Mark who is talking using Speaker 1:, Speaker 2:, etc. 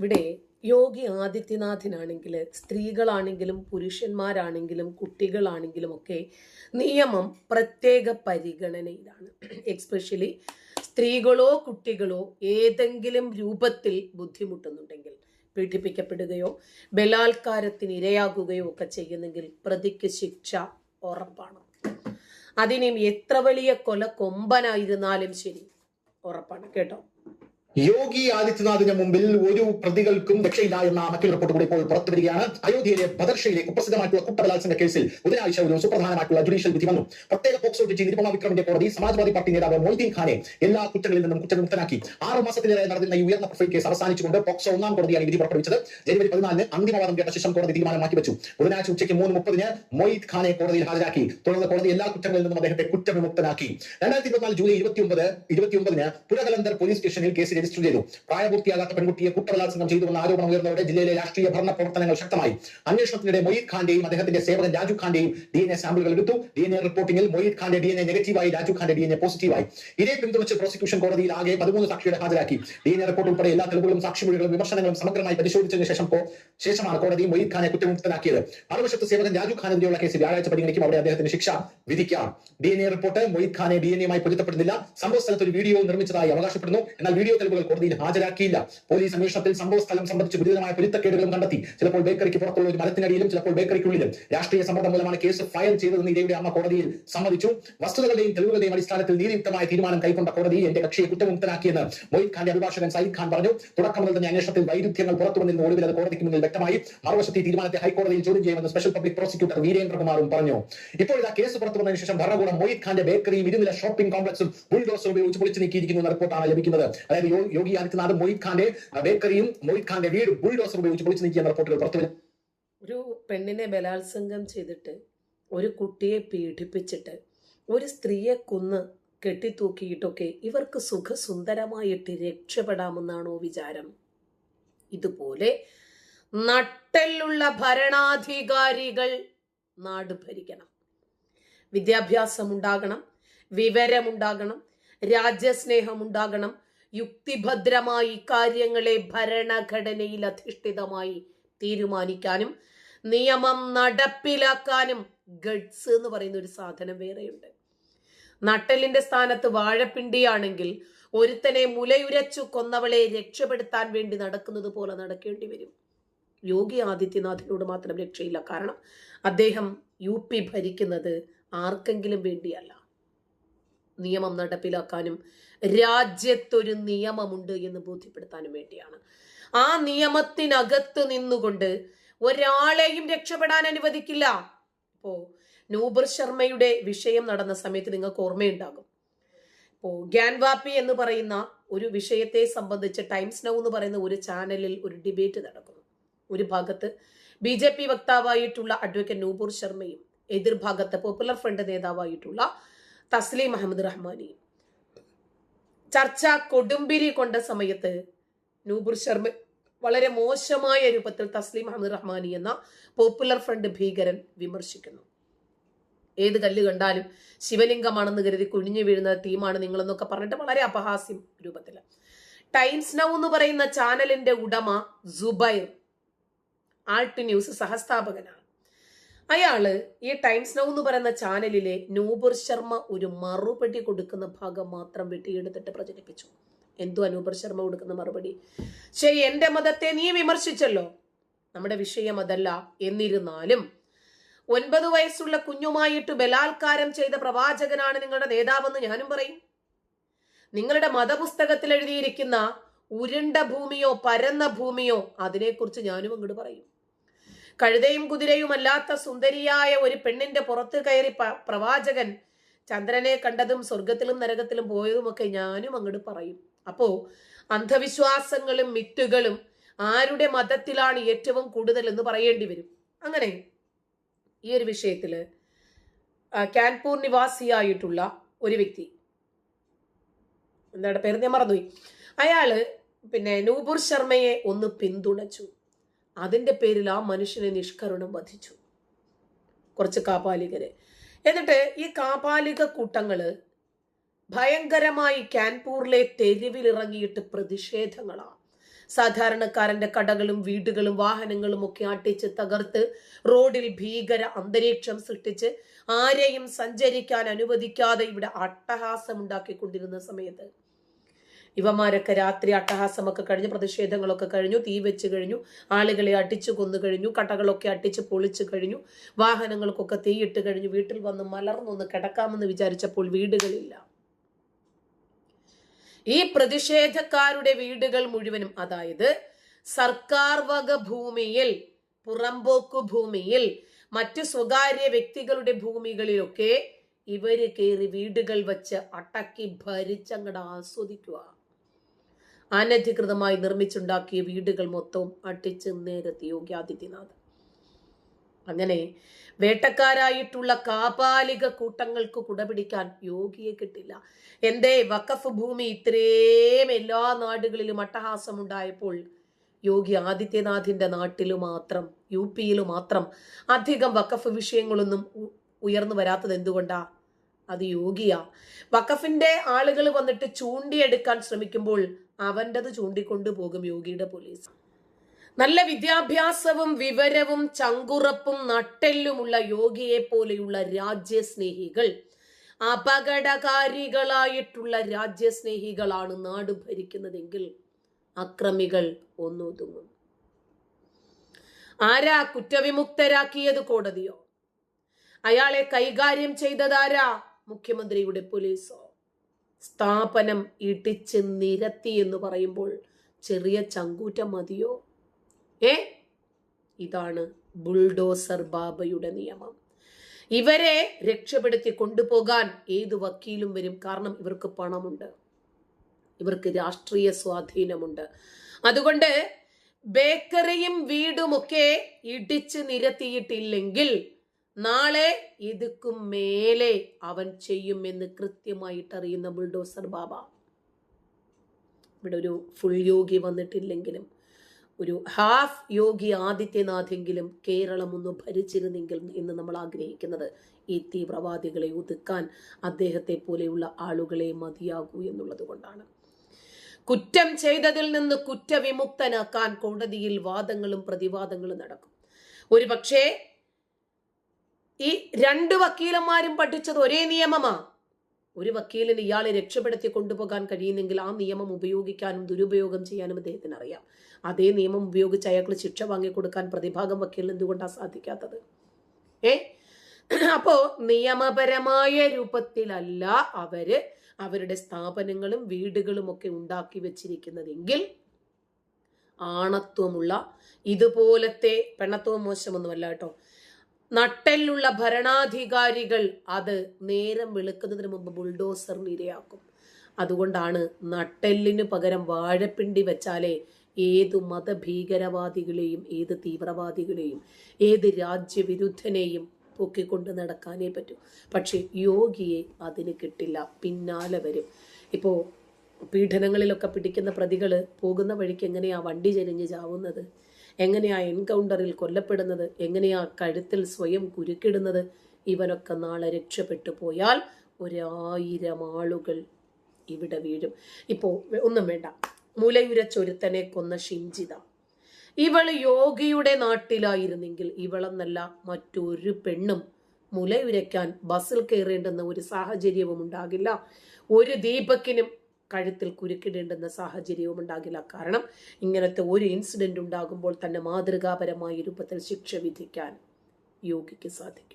Speaker 1: ഇവിടെ യോഗി ആദിത്യനാഥിനാണെങ്കിൽ സ്ത്രീകളാണെങ്കിലും പുരുഷന്മാരാണെങ്കിലും കുട്ടികളാണെങ്കിലും ഒക്കെ നിയമം പ്രത്യേക പരിഗണനയിലാണ്. എക്സ്പെഷ്യലി സ്ത്രീകളോ കുട്ടികളോ ഏതെങ്കിലും രൂപത്തിൽ ബുദ്ധിമുട്ടുന്നുണ്ടെങ്കിൽ പീഡിപ്പിക്കപ്പെടുകയോ ബലാത്കാരത്തിന് ഇരയാകുകയോ ഒക്കെ ചെയ്യുന്നെങ്കിൽ പ്രതിക്ക് ശിക്ഷ ഉറപ്പാണ്. അതിനും എത്ര വലിയ കൊല കൊമ്പനായിരുന്നാലും ശരി ഉറപ്പാണ്. കേട്ടോ?
Speaker 2: യോഗി ആദിത്യനാഥിന് മുമ്പിൽ ഒരു പ്രതികൾക്കും രക്ഷയില്ല എന്ന മറ്റൊരു റിപ്പോർട്ട് കൂടി ഇപ്പോൾ പുറത്തു വരികയാണ്. അയോധ്യയിലെ ബദർഷയിലെ കുപ്രസിദ്ധമായിട്ടുള്ള കുട്ടബലാത്സംഗ കേസിൽ ബുധനാഴ്ച ഒരു സുപ്രധാനമായിട്ടുള്ള ജുഡീഷ്യൽ വിധി വന്നു. പ്രത്യേക പോക്സോ ജഡ്ജി നിരുപമ വിക്രമിന്റെ കോടതി സമാജ്വാദി പാർട്ടി നേതാവ് മൊയ്തീൻ ഖാനെ എല്ലാ കുറ്റങ്ങളിൽ നിന്നും കുറ്റവിമുക്തനാക്കി ആറ് മാസത്തിലേറെ നടന്ന ഈ ഉയർന്ന പ്രൊഫൈൽ കേസ് അവസാനിച്ചുകൊണ്ട് പോക്സോ ഒന്നാം കോടതിയാണ് വിധി പുറപ്പെടുവിച്ചത്. ജനുവരി പതിനാലിന് അന്തിമവാദം കേട്ട ശേഷം കോടതി തീരുമാനം മാറ്റിവെച്ചു. ബുധനാഴ്ച ഉച്ചയ്ക്ക് മൂന്ന് മുപ്പതിന് മൊയ്ത് ഖാനെ കോടതിയിൽ ഹാജരാക്കി. തുടർന്ന് കോടതി എല്ലാ കുറ്റങ്ങളിൽ നിന്നും അദ്ദേഹത്തെ കുറ്റവിമുക്തനാക്കി. രണ്ടായിരത്തി ഇരുപത്തിനാല് ജൂലൈ ഇരുപത്തിയൊമ്പത് ഇരുപത്തിയൊമ്പതിന് പുരകലന്തർ പോലീസ് സ്റ്റേഷനിൽ കേസ് രജിസ്റ്റർ ചെയ്തു. പ്രായപൂർത്തിയാകാത്ത പെൺകുട്ടിയെ കുറ്റബലാത്സംഗം ചെയ്തുവെന്ന ആരോപണം ഉയർന്നതോടെ ജില്ലയിലെ രാഷ്ട്രീയ ഭരണ പ്രവർത്തനങ്ങൾ ശക്തമായി. അന്വേഷണത്തിനിടെ മൊയ്ത് ഖാന്റെയും അദ്ദേഹത്തിന്റെ സേവകൻ രാജു ഖാന്റെയും ഡി എൻ എ സാമ്പിളുകൾ എടുത്തു. ഡി എൻ എ റിപ്പോർട്ടിംഗിൽ മൊയ്ത് ഖാന്റെ ഡി എൻ എ നെഗറ്റീവായി രാജു ഖാന്റെ ഡി എൻ എ പോസിറ്റീവായി. ഇതേ പിന്തുണച്ച് പ്രോസിക്യൂഷൻ കോടതിയിൽ ആകെ പതിമൂന്ന് സാക്ഷികളെ ഹാജരാക്കി. ഡി എൻ എ റിപ്പോർട്ട് ഉൾപ്പെടെ എല്ലാ തെളിവുകളും സാക്ഷിമൊഴികളും വിമർശനങ്ങളും സമഗ്രമായി പരിശോധിച്ചതിന് ശേഷം ശേഷമാണ് കോടതി മൊയ്ത് ഖാനെ കുറ്റമുക്തനാക്കിയത് മറുവശത്ത് സേവകൻ രാജു ഖാനെതിരെയുള്ള കേസ് വ്യാഴാഴ്ച പരിഗണിക്കും അവിടെ അദ്ദേഹത്തിന് ശിക്ഷ വിധിക്കാം. D N A report Moid ഖാനെ ഡി എൻ എയുമായി പൊരുത്തപ്പെടുന്നില്ല. സംഭവ സ്ഥലത്ത് ഒരു വീഡിയോ നിർമ്മിച്ചതായി അവകാശപ്പെടുന്നു. എന്നാൽ വീഡിയോ തെളിവുകൾ കോടതിയിൽ ഹാജരാക്കിയില്ല. പോലീസ് അന്വേഷണത്തിൽ സംഭവ സ്ഥലം സംബന്ധിച്ച് ഗുരുതരമായ പൊരുത്തക്കേടുകളും കണ്ടെത്തി. ചിലപ്പോൾ ബേക്കറിക്ക് പുറത്തുള്ള ഒരു മരത്തിനടിയിലും ചിലപ്പോൾ ബേക്കറിക്കുള്ളിലും രാഷ്ട്രീയ സമ്മർദ്ദം മൂലമാണ് കേസ് ഫയൽ ചെയ്തതെന്ന് ഇരയുടെ അമ്മ കോടതിയിൽ സമ്മതിച്ചു. വസ്തുതകളുടെയും തെളിവുകളുടെയും അടിസ്ഥാനത്തിൽ നീതിയുക്തമായ തീരുമാനം കൈക്കൊണ്ട കോടതി എന്റെ കക്ഷിയെ കുറ്റമുക്തനാക്കിയെന്ന് മൊയ്ത് ഖാന്റെ അഭിഭാഷകൻ സയ്യിദ് ഖാൻ പറഞ്ഞു. തുടക്കം മുതൽ തന്നെ അന്വേഷണത്തിൽ വൈരുദ്ധ്യങ്ങൾ പുറത്തു വന്നിരുന്ന അത് കോടതിക്ക് മുന്നിൽ വ്യക്തമായി. മറുവശത്ത് ഈ തീരുമാനത്തെ ഹൈക്കോടതിയിൽ ചോദ്യം ചെയ്യുമെന്ന് സ്പെഷ്യൽ പബ്ലിക് പ്രോസിക്യൂട്ടർ വീരേന്ദ്രകുമാറും പറഞ്ഞു. ഇപ്പോൾ ഇതാ കേസ് പുറത്തു വന്നതിന് ശേഷം ഭരണകൂടം മൊയ്ത് ഖാന്റെ ബേക്കറിയും ഇരുനില ഷോപ്പിംഗ് കോംപ്ലക്സും ബുൾഡോസർ ഉപയോഗിച്ച് പൊളിച്ചു നീക്കിയിരിക്കുന്നു എന്ന റിപ്പോർട്ടാണ് ലഭിക്കുന്നത്. അതായത് യോഗി ആദിത്യനാഥ് മൊയ്ത് ഖാന്റെ ബേക്കറിയും മൊയ്ത് ഖാന്റെ വീട് ബുൾഡോസർ ഉപയോഗിച്ച് പൊളിച്ചു നീക്കിയ റിപ്പോർട്ടുകൾ പുറത്തു.
Speaker 1: ഒരു പെണ്ണിനെ ബലാത്സംഗം ചെയ്തിട്ട് ഒരു കുട്ടിയെ പീഡിപ്പിച്ചിട്ട് ഒരു സ്ത്രീയെ കൊന്ന് കെട്ടിത്തൂക്കിയിട്ടൊക്കെ ഇവർക്ക് സുഖസുന്ദരമായിട്ട് രക്ഷപ്പെടാമെന്നാണോ വിചാരം ഇതുപോലെ നട്ടെല്ലുള്ള ഭരണാധികാരികൾ നാട് ഭരിക്കണം വിദ്യാഭ്യാസം ഉണ്ടാകണം വിവരമുണ്ടാകണം രാജ്യസ്നേഹം ഉണ്ടാകണം യുക്തിഭദ്രമായി കാര്യങ്ങളെ ഭരണഘടനയിൽ അധിഷ്ഠിതമായി തീരുമാനിക്കാനും നിയമം നടപ്പിലാക്കാനും ഗഡ്സ് എന്ന് പറയുന്ന ഒരു സാധനം വേറെയുണ്ട്. നട്ടലിന്റെ സ്ഥാനത്ത് വാഴപ്പിണ്ടിയാണെങ്കിൽ ഒരുത്തനെ മുലയുരച്ചു കൊന്നവളെ രക്ഷപ്പെടുത്താൻ വേണ്ടി നടക്കുന്നത് പോലെ നടക്കേണ്ടി വരും. യോഗി ആദിത്യനാഥിനോട് മാത്രം രക്ഷയില്ല. കാരണം അദ്ദേഹം യു ഭരിക്കുന്നത് ആർക്കെങ്കിലും വേണ്ടിയല്ല. നിയമം നടപ്പിലാക്കാനും രാജ്യത്തൊരു നിയമമുണ്ട് എന്ന് ബോധ്യപ്പെടുത്താനും വേണ്ടിയാണ്. ആ നിയമത്തിനകത്ത് നിന്നുകൊണ്ട് ഒരാളെയും രക്ഷപ്പെടാൻ അനുവദിക്കില്ല. ഇപ്പോ നൂബർ ശർമ്മയുടെ വിഷയം നടന്ന സമയത്ത് നിങ്ങൾക്ക് ഓർമ്മയുണ്ടാകും. ഇപ്പോ ഗ്യാൻവാപ്പി എന്ന് പറയുന്ന ഒരു വിഷയത്തെ സംബന്ധിച്ച് ടൈംസ് നൗ എന്ന് പറയുന്ന ഒരു ചാനലിൽ ഒരു ഡിബേറ്റ് നടക്കുന്നു. ഒരു ഭാഗത്ത് ബി ജെ പി വക്താവായിട്ടുള്ള അഡ്വക്കേറ്റ് നൂപൂർ ശർമ്മയും എതിർഭാഗത്ത് പോപ്പുലർ ഫ്രണ്ട് നേതാവായിട്ടുള്ള തസ്ലീം അഹമ്മദ് റഹ്മാനി. ചർച്ച കൊടുമ്പിരി കൊണ്ട സമയത്ത് നൂപുർ ശർമ്മ വളരെ മോശമായ രൂപത്തിൽ തസ്ലീം അഹമ്മദ് റഹ്മാനി എന്ന പോപ്പുലർ ഫ്രണ്ട് ഭീകരൻ വിമർശിക്കുന്നു. ഏത് കല്ല് കണ്ടാലും ശിവലിംഗമാണെന്ന് കരുതി കുഴിഞ്ഞു വീഴുന്ന ടീമാണ് നിങ്ങളെന്നൊക്കെ പറഞ്ഞിട്ട് വളരെ അപഹാസ്യം രൂപത്തിൽ. ടൈംസ് നൗ എന്ന് പറയുന്ന ചാനലിന്റെ ഉടമ ജുബൈർ ആൾട്ട് ന്യൂസ് സഹസ്ഥാപകനാണ്. അയാൾ ഈ ടൈംസ് നൗ എന്ന് പറയുന്ന ചാനലിലെ നൂപുർ ശർമ്മ ഒരു മറുപടി കൊടുക്കുന്ന ഭാഗം മാത്രം വെട്ടിയെടുത്തിട്ട് പ്രചരിപ്പിച്ചു. എന്തോ അനൂപർ ശർമ്മ കൊടുക്കുന്ന മറുപടി? ശരി എന്റെ മതത്തെ നീ വിമർശിച്ചല്ലോ. നമ്മുടെ വിഷയം അതല്ല. എന്നിരുന്നാലും ഒൻപത് വയസ്സുള്ള കുഞ്ഞുമായിട്ട് ബലാത്കാരം ചെയ്ത പ്രവാചകനാണ് നിങ്ങളുടെ നേതാവെന്ന് ഞാനും പറയും. നിങ്ങളുടെ മതപുസ്തകത്തിൽ എഴുതിയിരിക്കുന്ന ഉരുണ്ട ഭൂമിയോ പരന്ന ഭൂമിയോ അതിനെക്കുറിച്ച് ഞാനും അങ്ങോട്ട് പറയും. കഴുതയും കുതിരയുമല്ലാത്ത സുന്ദരിയായ ഒരു പെണ്ണിന്റെ പുറത്ത് കയറി പ്രവാചകൻ ചന്ദ്രനെ കണ്ടതും സ്വർഗത്തിലും നരകത്തിലും പോയതുമൊക്കെ ഞാനും അങ്ങോട്ട് പറയും. അപ്പോ അന്ധവിശ്വാസങ്ങളും മിത്തുകളും ആരുടെ മതത്തിലാണ് ഏറ്റവും കൂടുതൽ എന്ന് പറയേണ്ടി വരും. അങ്ങനെ ഈ ഒരു വിഷയത്തിൽ ആ, കാൻപൂർ നിവാസിയായിട്ടുള്ള ഒരു വ്യക്തി എന്താണ് പേര്? ഞാൻ മറന്നുപോയി. അയാൾ പിന്നെ നൂപുർ ശർമ്മയെ ഒന്ന് പിന്തുണച്ചു. അതിന്റെ പേരിൽ ആ മനുഷ്യനെ നിഷ്കരുണം വധിച്ചു. കുറച്ച് കാപാലികരെ. എന്നിട്ട് ഈ കാപാലിക കൂട്ടങ്ങൾ ഭയങ്കരമായി കാൻപൂരിലെ തെരുവിലിറങ്ങിയിട്ട് പ്രതിഷേധങ്ങളാണ് സാധാരണക്കാരന്റെ കടകളും വീടുകളും വാഹനങ്ങളും ഒക്കെ അട്ടിച്ച് തകർത്ത് റോഡിൽ ഭീകര അന്തരീക്ഷം സൃഷ്ടിച്ച് ആരെയും സഞ്ചരിക്കാൻ അനുവദിക്കാതെ ഇവിടെ അട്ടഹാസം ഉണ്ടാക്കിക്കൊണ്ടിരുന്ന സമയത്ത് ഇവന്മാരൊക്കെ രാത്രി അട്ടഹാസമൊക്കെ കഴിഞ്ഞു പ്രതിഷേധങ്ങളൊക്കെ കഴിഞ്ഞു തീ വെച്ച് കഴിഞ്ഞു ആളുകളെ അടിച്ചു കൊന്നു കഴിഞ്ഞു കടകളൊക്കെ അട്ടിച്ച് പൊളിച്ചു കഴിഞ്ഞു വാഹനങ്ങൾക്കൊക്കെ തീയിട്ട് കഴിഞ്ഞു വീട്ടിൽ വന്ന് മലർന്നൊന്ന് കിടക്കാമെന്ന് വിചാരിച്ചപ്പോൾ വീടുകളില്ല. ഈ പ്രതിഷേധക്കാരുടെ വീടുകൾ മുഴുവനും അതായത് സർക്കാർ വക ഭൂമിയിൽ പുറമ്പോക്കു ഭൂമിയിൽ മറ്റു സ്വകാര്യ വ്യക്തികളുടെ ഭൂമികളിലൊക്കെ ഇവർ കയറി വീടുകൾ വച്ച് അടക്കി ഭരിച്ചങ്ങട് ആസ്വദിക്കുക അനധികൃതമായി നിർമ്മിച്ചുണ്ടാക്കിയ വീടുകൾ മൊത്തവും അട്ടിച്ച് നേരത്തെ യോഗി ആദിത്യനാഥ് അങ്ങനെ വേട്ടക്കാരായിട്ടുള്ള കാപാലിക കൂട്ടങ്ങൾക്ക് കുടപിടിക്കാൻ യോഗിയെ കിട്ടില്ല. എന്തേ വഖഫ് ഭൂമി ഇത്രയും എല്ലാ നാടുകളിലും അട്ടഹാസം ഉണ്ടായപ്പോൾ യോഗി ആദിത്യനാഥിന്റെ നാട്ടിൽ മാത്രം യു പിയിൽ മാത്രം അധികം വഖഫ് വിഷയങ്ങളൊന്നും ഉയർന്നു വരാത്തത് എന്തുകൊണ്ടാ? അത് യോഗിയാ. വഖഫിന്റെ ആളുകൾ വന്നിട്ട് ചൂണ്ടിയെടുക്കാൻ ശ്രമിക്കുമ്പോൾ അവന്റെത് ചൂണ്ടിക്കൊണ്ടു പോകും യോഗിയുടെ പോലീസ്. നല്ല വിദ്യാഭ്യാസവും വിവരവും ചങ്കുറപ്പും നട്ടെല്ലുമുള്ള യോഗിയെ പോലെയുള്ള രാജ്യസ്നേഹികൾ അപകടകാരികളായിട്ടുള്ള രാജ്യസ്നേഹികളാണ് നാട് ഭരിക്കുന്നതെങ്കിൽ അക്രമികൾ ഒന്നൊതുങ്ങും. ആരാ കുറ്റവിമുക്തരാക്കിയത് കോടതിയോ? അയാളെ കൈകാര്യം ചെയ്തതാരാ മുഖ്യമന്ത്രിയുടെ പോലീസോ? സ്ഥാപനം ഇടിച്ച് നിരത്തി എന്ന് പറയുമ്പോൾ ചെറിയ ചങ്കൂറ്റം മതിയോ? ഏ? ഇതാണ് ബുൾഡോസർ ബാബയുടെ നിയമം. ഇവരെ രക്ഷപ്പെടുത്തി കൊണ്ടുപോകാൻ ഏത് വക്കീലും വരും. കാരണം ഇവർക്ക് പണമുണ്ട്. ഇവർക്ക് രാഷ്ട്രീയ സ്വാധീനമുണ്ട്. അതുകൊണ്ട് ബേക്കറിയും വീടുമൊക്കെ ഇടിച്ച് നിരത്തിയിട്ടില്ലെങ്കിൽ നാളെ ഇതുക്കും മേലെ അവൻ ചെയ്യും എന്ന് കൃത്യമായിട്ട് അറിയുന്ന ബുൾഡോസർ ബാബ. ഇവിടെ ഒരു ഫുൾ യോഗി വന്നിട്ടില്ലെങ്കിലും ഒരു ഹാഫ് യോഗി ആദിത്യനാഥെങ്കിലും കേരളം ഒന്ന് ഭരിച്ചിരുന്നെങ്കിൽ എന്ന് നമ്മൾ ആഗ്രഹിക്കുന്നത്. ഈ തീവ്രവാദികളെ ഒതുക്കാൻ അദ്ദേഹത്തെ പോലെയുള്ള ആളുകളെ മതിയാകൂ എന്നുള്ളത് കൊണ്ടാണ്. കുറ്റം ചെയ്തതിൽ നിന്ന് കുറ്റവിമുക്തനാക്കാൻ കോടതിയിൽ വാദങ്ങളും പ്രതിവാദങ്ങളും നടക്കും. ഒരു പക്ഷേ ഈ രണ്ട് വക്കീലന്മാരും പഠിച്ചത് ഒരേ നിയമമാ. ഒരു വക്കീലിന് ഇയാളെ രക്ഷപ്പെടുത്തി കൊണ്ടുപോകാൻ കഴിയുന്നെങ്കിൽ ആ നിയമം ഉപയോഗിക്കാനും ദുരുപയോഗം ചെയ്യാനും അദ്ദേഹത്തിന് അറിയാം. അതേ നിയമം ഉപയോഗിച്ച് അയാൾക്ക് ശിക്ഷ വാങ്ങിക്കൊടുക്കാൻ പ്രതിഭാഗം വക്കീലിന് എന്തുകൊണ്ടാണ് സാധിക്കാത്തത്? ഏ? അപ്പോ നിയമപരമായ രൂപത്തിലല്ല അവർ അവരുടെ സ്ഥാപനങ്ങളും വീടുകളും ഒക്കെ ഉണ്ടാക്കി വെച്ചിരിക്കുന്നതെങ്കിൽ ആണത്വമുള്ള ഇതുപോലത്തെ പെണ്ണത്വം മോശമൊന്നുമല്ല കേട്ടോ. നട്ടെല്ലുള്ള ഭരണാധികാരികൾ അത് നേരം വെളുക്കുന്നതിന് മുമ്പ് ബുൾഡോസറിന് ഇരയാക്കും. അതുകൊണ്ടാണ് നട്ടെല്ലിന് പകരം വാഴപ്പിണ്ടി വെച്ചാലേ ഏതു മതഭീകരവാദികളെയും ഏത് തീവ്രവാദികളെയും ഏത് രാജ്യവിരുദ്ധനെയും പൊക്കിക്കൊണ്ട് നടക്കാനേ പറ്റൂ. പക്ഷേ യോഗിയെ അതിന് കിട്ടില്ല. പിന്നാലെ വരും. ഇപ്പോൾ പീഡനങ്ങളിലൊക്കെ പിടിക്കുന്ന പ്രതികൾ പോകുന്ന വഴിക്ക് എങ്ങനെയാണ് വണ്ടി ചെരിഞ്ഞ് ചാവുന്നത്? എങ്ങനെയാ എൻകൗണ്ടറിൽ കൊല്ലപ്പെടുന്നത്? എങ്ങനെയാ കഴുത്തിൽ സ്വയം കുരുക്കിടുന്നത്? ഇവനൊക്കെ നാളെ രക്ഷപ്പെട്ടു പോയാൽ ഒരായിരം ആളുകൾ ഇവിടെ വീഴും. ഇപ്പോൾ ഒന്നും വേണ്ട. മുലയുര ചൊരുത്തനെ കൊന്ന ഷിഞ്ചിത ഇവൾ യോഗിയുടെ നാട്ടിലായിരുന്നെങ്കിൽ ഇവളെന്നല്ല മറ്റൊരു പെണ്ണും മുലയുരയ്ക്കാൻ ബസ്സിൽ കയറേണ്ടുന്ന ഒരു സാഹചര്യവും ഉണ്ടാകില്ല ഒരു ദീപക്കിനും കഴുത്തിൽ കുരുക്കിടേണ്ടുന്ന സാഹചര്യവും ഉണ്ടാകില്ല. കാരണം ഇങ്ങനത്തെ ഒരു ഇൻസിഡന്റ് ഉണ്ടാകുമ്പോൾ തന്നെ മാതൃകാപരമായ രൂപത്തിൽ ശിക്ഷ വിധിക്കാൻ യോഗിക്ക് സാധിക്കും.